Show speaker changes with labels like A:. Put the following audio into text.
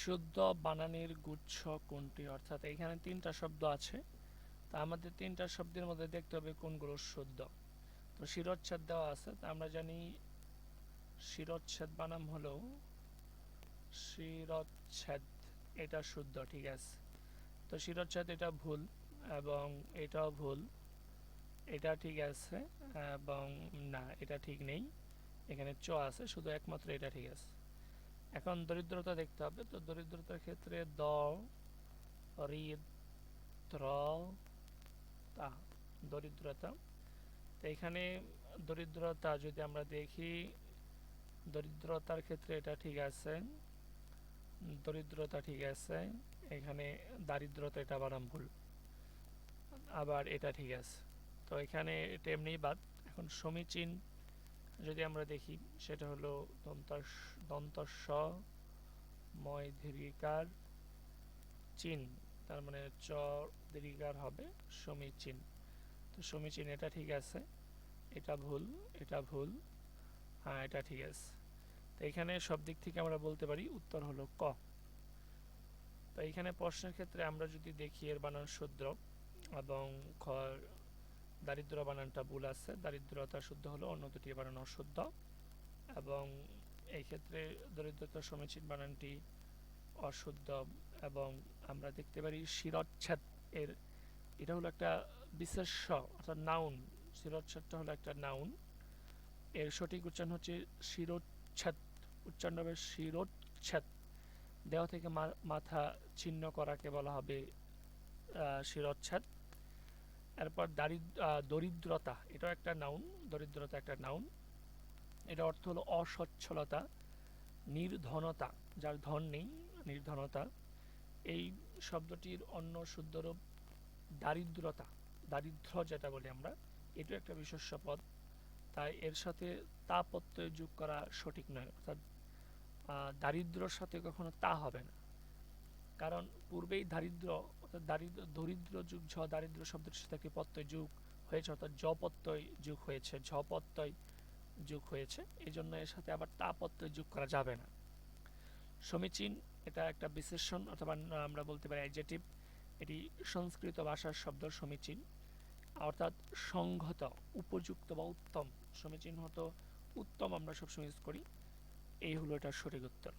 A: শুদ্ধ বানানের গুচ্ছ কোনটি? অর্থাৎ এখানে তিনটা শব্দ আছে। তা আমাদের তিনটা শব্দের মধ্যে দেখতে হবে কোনগুলো শুদ্ধ। তো শিরোচ্ছেদ দেওয়া আছে। তা আমরা জানি শিরোচ্ছেদ বানাম হলো শিরোচ্ছেদ, এটা শুদ্ধ, ঠিক আছে। তো শিরোচ্ছেদ এটা ভুল এবং এটাও ভুল, এটা ঠিক আছে এবং না, এটা ঠিক নেই। এখানে চ আছে, শুধু একমাত্র এটা ঠিক আছে। এখন দরিদ্রতা দেখতে হবে, তো দরিদ্রতার ক্ষেত্রে দ তা, দরিদ্রতা। তো এখানে দরিদ্রতা যদি আমরা দেখি, দরিদ্রতার ক্ষেত্রে এটা ঠিক আছে, দরিদ্রতা ঠিক আছে, এখানে দারিদ্রতা এটা বানাম ভুল, আবার এটা ঠিক আছে। তো এখানে এটা এমনি বাদ, এখন সমীচীন যদি আমরা দেখি, সেটা হলো দন্তস ময় দীর্ঘিকার চিন, তার মানে চ দীর্ঘিকার হবে সমীচীন। তো সমীচীন এটা ঠিক আছে, এটা ভুল এটা ভুল হ্যাঁ এটা ঠিক আছে। তো এখানে সব দিক থেকে আমরা বলতে পারি উত্তর হলো ক। তো এখানে প্রশ্নের ক্ষেত্রে আমরা যদি দেখি এর বানান শুদ্র এবং খ দারিদ্র বানানটা ভুল আছে। দারিদ্রতা শুদ্ধ হলো অন্য দুটি বানান অশুদ্ধ। এবং এই ক্ষেত্রে দরিদ্রতা সমীচীন বানানটি অশুদ্ধ এবং আমরা দেখতে পারি শিরচ্ছেদ এর, এটা হলো একটা বিশেষ্য অর্থাৎ নাউন শিরচ্ছেদটা হলো একটা নাউন এর সঠিক উচ্চারণ হচ্ছে শিরোচ্ছেদ। উচ্চারণ হবে শিরোচ্ছেদ। দেহ থেকে মাথা ছিন্ন করাকে বলা হবে শিরচ্ছেদ। এরপর দরিদ্রতা, এটাও একটা নাউন দরিদ্রতা একটা নাউন এটা অর্থ হলো অসচ্ছলতা, নির্ধনতা, যার ধন নেই, নির্ধনতা। এই শব্দটির অন্য শুদ্ধরূপ দারিদ্রতা, দারিদ্র যেটা বলি আমরা, এটাও একটা বিশেষ্য পদ। তাই এর সাথে তা প্রত্যয় যোগ করা সঠিক নয়, অর্থাৎ দারিদ্রর সাথে কখনো তা হবে না। কারণ পূর্বেই দারিদ্র, অর্থাৎ দারিদ্র, দরিদ্র যুগ, ঝ দারিদ্র শব্দটির সাথে একটি প্রত্যয় যুগ হয়েছে, অর্থাৎ জ প্রত্যয় যুগ হয়েছে, ঝ প্রত্যয় যুগ হয়েছে এই জন্য এর সাথে আবার তা প্রত্যয় যোগ করা যাবে না। সমীচীন এটা একটা বিশেষণ, অথবা আমরা বলতে পারি অ্যাডজেটিভ এটি সংস্কৃত ভাষার শব্দ সমীচীন, অর্থাৎ সংহত উপযুক্ত বা উত্তম। সমীচীন হতো উত্তম আমরা সবসময় ইউজ করি, এই হলো এটার সঠিক উত্তর।